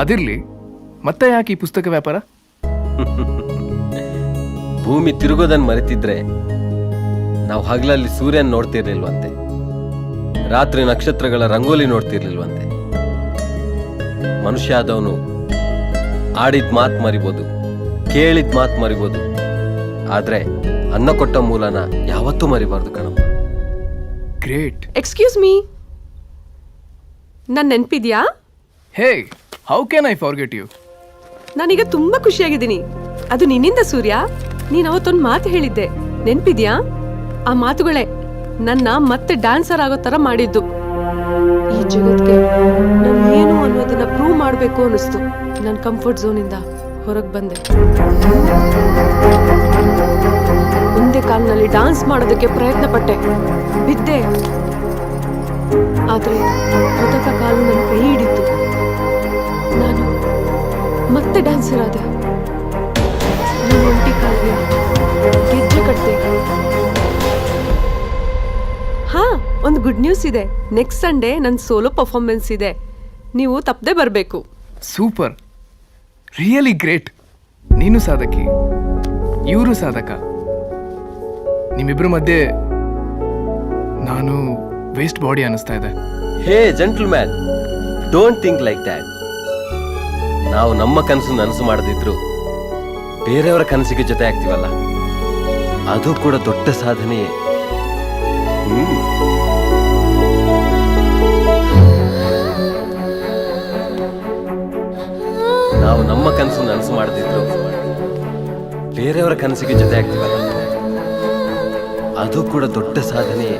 ಅದಿರ್ಲಿ ಮತ್ತೆ ಯಾಕೆ ಈ ಪುಸ್ತಕ ವ್ಯಾಪಾರ? ಭೂಮಿ ತಿರುಗೋದನ್ನ ಮರೆತಿದ್ರೆ ನಾವು ಹಗಲಲ್ಲಿ ಸೂರ್ಯನ್ ನೋಡ್ತಿರ್ಲಿಲ್ವಂತೆ. ರಾತ್ರಿ ನಕ್ಷತ್ರಗಳ ರಂಗೋಲಿ ನೋಡ್ತಿರ್ಲಿಲ್ವಂತೆ. ಮನುಷ್ಯ ಆದವನು ಆಡಿದ ಮಾತು ಮರಿಬೋದು ಕೇಳಿದ ಮಾತು ಮರಿಬೋದು. ಆದ್ರೆ ಅನ್ನ ಕೊಟ್ಟ ಮೂಲನ ಯಾವತ್ತೂ ಮರಿಬಾರ್ದು ಕಣಪ್ಪ. ಗ್ರೇಟ್. ಎಕ್ಸ್ಕ್ಯೂಸ್ ಮೀ ನನ್ನ ನೆನ್ಪಿದ್ಯಾ? Hey how can I forget you ನಾನೀಗ ತುಂಬಾ ಖುಷಿಯಾಗಿದ್ದೀನಿ. ಅದು ನಿನ್ನಿಂದ ಸೂರ್ಯ, ನೀನು ಅವತ್ತೊಂದು ಮಾತು ಹೇಳಿದ್ದೆ. ನೆನ್ಪಿದ್ಯಾ? ಆ ಮಾತುಗಳೇ ನನ್ನ ಮತ್ತೆ ಡ್ಯಾನ್ಸರ್ ಆಗೋ ತರ ಮಾಡಿದ್ದು. ಈ ಜಗತ್ಗೆ ನಾನು ಏನು ಅನ್ನೋದನ್ನ ಪ್ರೂವ್ ಮಾಡಬೇಕು ಅನಿಸ್ತು ನನ್ನ ಕಂಫರ್ಟ್ ಝೋನಿಂದ ಹೊರಗೆ ಬಂದೆ. ಒಂದೇ ಕಾಲ್ನಲ್ಲಿ ಡಾನ್ಸ್ ಮಾಡೋದಕ್ಕೆ ಪ್ರಯತ್ನ ಪಟ್ಟೆ. ಬಿದ್ದೆ. ಆದ್ರೆ ಕೃತಕ ಕಾಲು ನನ್ನ ಕೈ ಹಿಡಿತು ನಾನು ಮತ್ತೆ ಡ್ಯಾನ್ಸರ್ ಆದೆ. ಒಂಟಿ ಕಾವ್ಯ ಗೆಜ್ಜೆ ಕಟ್ಟೆ ಹಾ ಒಂದು ಗುಡ್ ನ್ಯೂಸ್ ಇದೆ. ನೆಕ್ಸ್ಟ್ ಸಂಡೇ ನನ್ನ ಸೋಲೋ ಪರ್ಫಾರ್ಮೆನ್ಸ್ ಇದೆ. ನೀವು ತಪ್ಪದೆ ಬರಬೇಕು. ಸೂಪರ್ ರಿಯಲಿ ಗ್ರೇಟ್ ನೀನು ಸಾಧಕಿ. ಇವರು ಸಾಧಕ. ನಿಮ್ಮಿಬ್ಬರ ಮಧ್ಯೆ ನಾನು ವೇಸ್ಟ್ ಬಾಡಿ ಅನಿಸ್ತಾ ಇದೆ. Hey gentleman don't think like that ನಾವು ನಮ್ಮ ಕನಸು ನನಸು ಮಾಡದಿದ್ರು ಬೇರೆಯವರ ಕನಸಿಗೆ ಜೊತೆ ಆಗ್ತೀವಲ್ಲ? ಅದು ಕೂಡ ದೊಡ್ಡ ಸಾಧನೆಯೇ. ನಾವು ನಮ್ಮ ಕನಸು ನನಸು ಮಾಡದಿದ್ರು ಬೇರೆಯವರ ಕನಸಿಗೆ ಜೊತೆ ಆಗ್ತೀವಲ್ಲ? ಅದು ಕೂಡ ದೊಡ್ಡ ಸಾಧನೆಯೇ.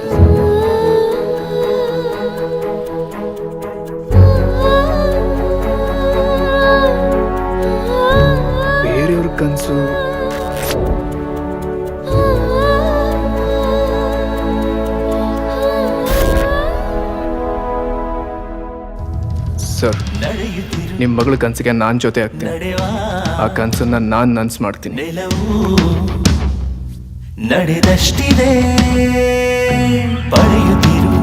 ಕನಸು ಸರ್, ನಿಮ್ಮ ಮಗಳ ಕನಸಿಗೆ ನಾನು ಜೊತೆ ಆಗ್ತೀನಿ ಆ ಕನಸನ್ನ ನಾನು ನನ್ಸ್ ಮಾಡ್ತೀನಿ. ನಡೆದಷ್ಟಿದೆ. ಪಡೆಯುತ್ತಿರು.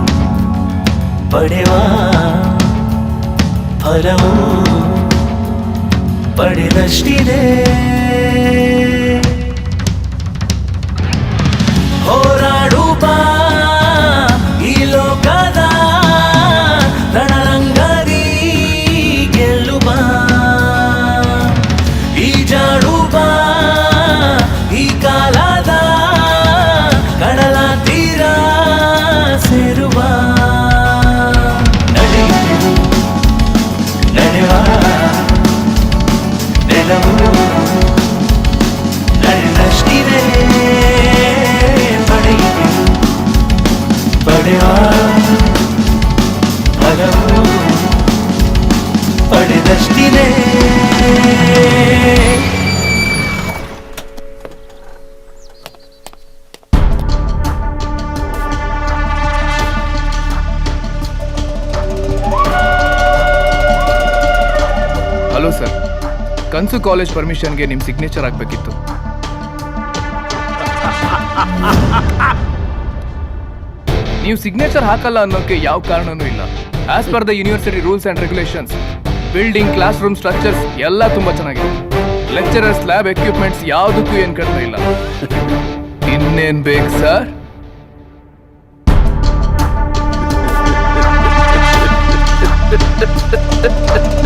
ಪಡೆವಾ. ಫಲವು. ಪಡೆದಷ್ಟಿದೆ. ಕನ್ಸು ಕಾಲೇಜ್ ಪರ್ಮಿಷನ್ಗೆ ನಿಮ್ಮ ಸಿಗ್ನೇಚರ್ ಆಗಬೇಕಿತ್ತು. ನೀವು ಸಿಗ್ನೇಚರ್ ಹಾಕಲ್ಲ ಅನ್ನೋಕ್ಕೆ ಯಾವ ಕಾರಣನೂ ಇಲ್ಲ. As per the university rules and regulations building classroom structures ಎಲ್ಲ ತುಂಬ ಚೆನ್ನಾಗಿದೆ. ಲೆಕ್ಚರರ್ಸ್ ಲ್ಯಾಬ್ ಎಕ್ವಿಪ್ಮೆಂಟ್ಸ್ ಯಾವುದಕ್ಕೂ ಏನು ಕಡಿಮೆ ಇಲ್ಲ. ಇನ್ನೇನು ಬೇಕು ಸರ್ ಸರ್